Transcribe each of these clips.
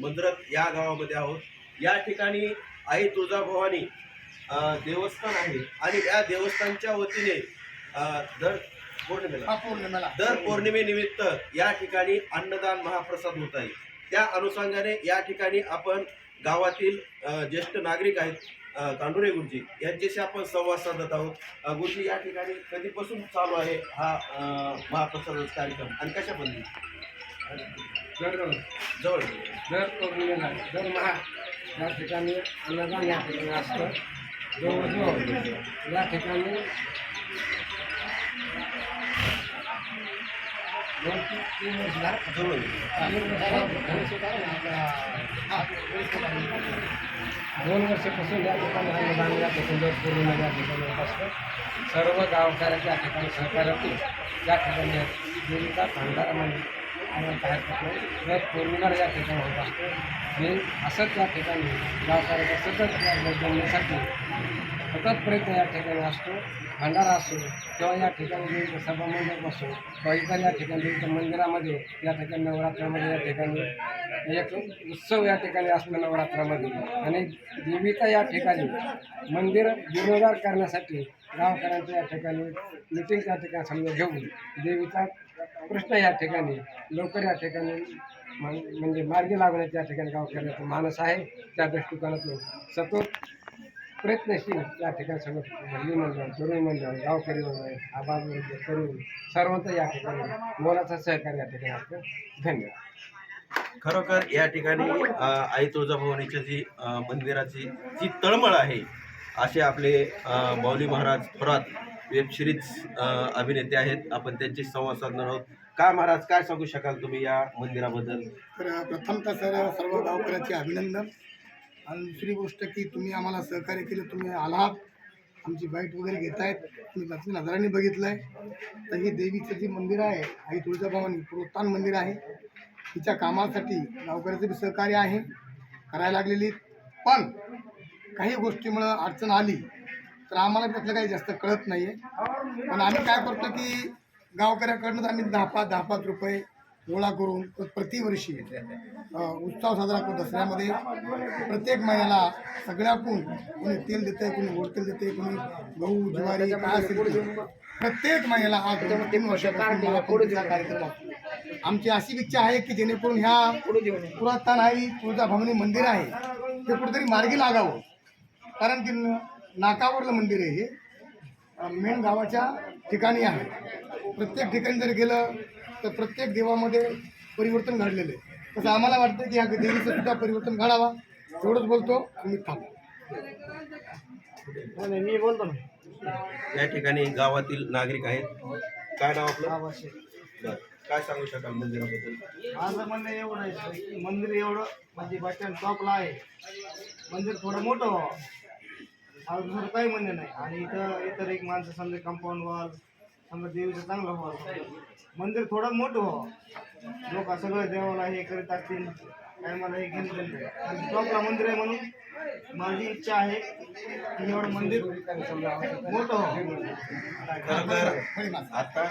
मंद्रत या गावामध्ये आहोत. या ठिकाणी आई तुळजाभवानी देवस्थान आहे आणि या देवस्थानच्या वतीने दर पौर्णिमेला पौर्णिमेला. दर पौर्णिमेनिमित्त या ठिकाणी अन्नदान महाप्रसाद होत आहे. त्या अनुषंगाने या ठिकाणी आपण गावातील ज्येष्ठ नागरिक आहेत कांडुरे गुरुजी यांच्याशी आपण संवाद साधत आहोत. गुरुजी या ठिकाणी कधीपासून चालू आहे हा अ, महाप्रसादाचा कार्यक्रम आणि कशा पद्धती दररोज जवळ दर पौर्णिमेला दर महा या ठिकाणी अन्नदान या ठिकाणी असतं. जवळजवळ या ठिकाणी दोन ते तीन वर्ष जवळ तीन वर्ष दोन वर्षापासून या ठिकाणी अन्नदान या ठिकाणी दर पौर्णिमेला या ठिकाणी असतं. सर्व गावकऱ्याच्या ठिकाणी सहकार्य होते. या ठिकाणी देवीचा भांडारा म्हणजे आम्हाला बाहेर पडतो दर पौर्णिमेला या ठिकाणी होत मी असंच या ठिकाणी गावकऱ्याचा सतत या जगण्यासाठी सतत प्रयत्न या ठिकाणी असतो भंडारा असो किंवा या ठिकाणी विविध सभा मंडप असो किंवा इतर या ठिकाणी देवीच्या मंदिरामध्ये या ठिकाणी नवरात्रामध्ये या ठिकाणी एक उत्सव या ठिकाणी असतो नवरात्रामध्ये आणि देवीचा या ठिकाणी मंदिर जीर्णोद्धार करण्यासाठी गावकऱ्यांच्या या ठिकाणी मिटिंग त्या ठिकाणी समजा घेऊन देवीचा प्रश्न या ठिकाणी लवकर या ठिकाणी म्हणजे मार्गी लागण्याच्या या ठिकाणी गावकऱ्याचा मानस आहे. त्या दृष्टिकोनातून सतत प्रयत्नशील या ठिकाणी सगळं हल्ली मंडळ तरुण मंडळ गावकरी मंडळ आबाद मंडळ तरुण सर्वांचं या ठिकाणी मोलाचा सहकार्य या ठिकाणी असतं धन्यवाद. खरोखर या ठिकाणी आई तुळजाभवानीच्या जी मंदिराची जी तळमळ आहे असे आपले अ, माऊली महाराज थोरात वेबसिरीज अभिनेते आहेत. आपण त्यांची संवाद साधणार आहोत. काय महाराज काय सांगू शकाल तुम्ही या मंदिराबद्दल? तर प्रथमतः सर सर्व गावकऱ्याचे अभिनंदन. आणि दुसरी गोष्ट की तुम्ही आम्हाला सहकार्य केलं तुम्ही आलात. आमची बाईट वगैरे घेत आहेत तुम्ही लक्ष्मी नजराने बघितलं आहे तर ही देवीचं जे मंदिर आहे आई तुळजाभवानी प्रोत्साहन मंदिर आहे. तिच्या कामासाठी गावकऱ्याचं बी सहकार्य आहे. करायला लागलेली पण काही गोष्टीमुळं अडचण आली. तर आम्हाला त्यातलं काही जास्त कळत नाही आहे पण आम्ही काय करतो की गावकऱ्याकडनं आम्ही दहा पाच दहा पाच रुपये गोळा करून प्रतिवर्षी उत्सव साजरा करतो. दसऱ्यामध्ये प्रत्येक महिन्याला सगळ्याकून कोणी तेल देते कोणी गोड तेल देते कोणी गहू ज्वारी काय असेल प्रत्येक महिन्याला हा तीन वर्षापासून कार्यक्रम आमची अशी इच्छा आहे की जेणेकरून ह्या पुरातन आई तुळजाभवानी मंदिर आहे ते कुठेतरी मार्गी लागावं. कारण की नाकावरलं मंदिर आहे हे. मेन गावाच्या ठिकाणी आहे. प्रत्येक ठिकाणी जर गेलं तर प्रत्येक देवामध्ये परिवर्तन घडलेलं आहे. तसं आम्हाला वाटतं की ह्या देवीचं सुद्धा परिवर्तन घडावा. एवढंच बोलतो मी थांबतो मी बोलतो ना. या ठिकाणी गावातील नागरिक आहेत. काय नाव आपलं. काय सांगू शकाल मंदिराबद्दल? माझं म्हणणं एवढं आहे की मंदिर एवढं म्हणजे बस स्टँड टॉपला आहे. मंदिर थोडं मोठं व्हावं. हा दुसरं काही म्हणणं नाही. आणि इथं इतर एक माणसं समजा कंपाऊंड वॉल समजा देवीचं चांगलं व्हावं मंदिर थोडं मोठं व्हावं. लोक सगळं देवाला हे करीत असतील काय मला हे घेऊन टॉपला मंदिर आहे म्हणून माझी इच्छा आहे की एवढं मंदिर मोठं व्हावं. आता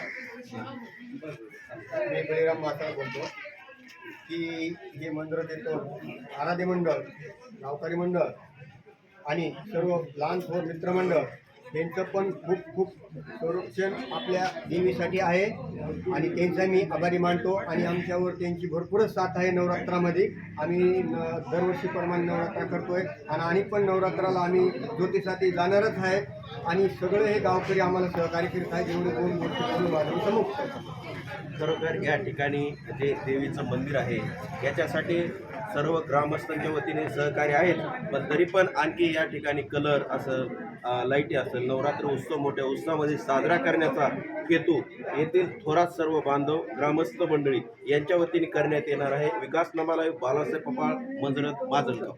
मी बळीराम माता बोलतो की हे मंदिर देतो आराधी मंडळ गावकरी मंडळ आणि सर्व लहान थोर मित्रमंडळ त्यांचं पण खूप खूप संरक्षण आपल्या देवीसाठी आहे. आणि त्यांचा मी आभारी मानतो. आणि आमच्यावर त्यांची भरपूरच साथ आहे नवरात्रामध्ये. आम्ही न दरवर्षीप्रमाणे नवरात्र करतोय. आणि आणि पण नवरात्राला आम्ही ज्योतीसाठी जाणारच आहे. आणि सगळे हे गावकरी आम्हाला सहकार्य करीत आहेत. एवढे दोन गोष्टी खरोखर या ठिकाणी जे देवीचं मंदिर आहे याच्यासाठी सर्व ग्रामस्थांच्या वतीने सहकार्य आहेत. पण तरी पण आणखी या ठिकाणी कलर असं लाईटी असेल नवरात्र उत्सव मोठ्या उत्सवामध्ये साजरा करण्याचा हेतू येथील थोरात सर्व बांधव ग्रामस्थ मंडळी यांच्या वतीने करण्यात येणार आहे. विकास नमाला बालासाहेब पपाळ मंजरत माजलगाव.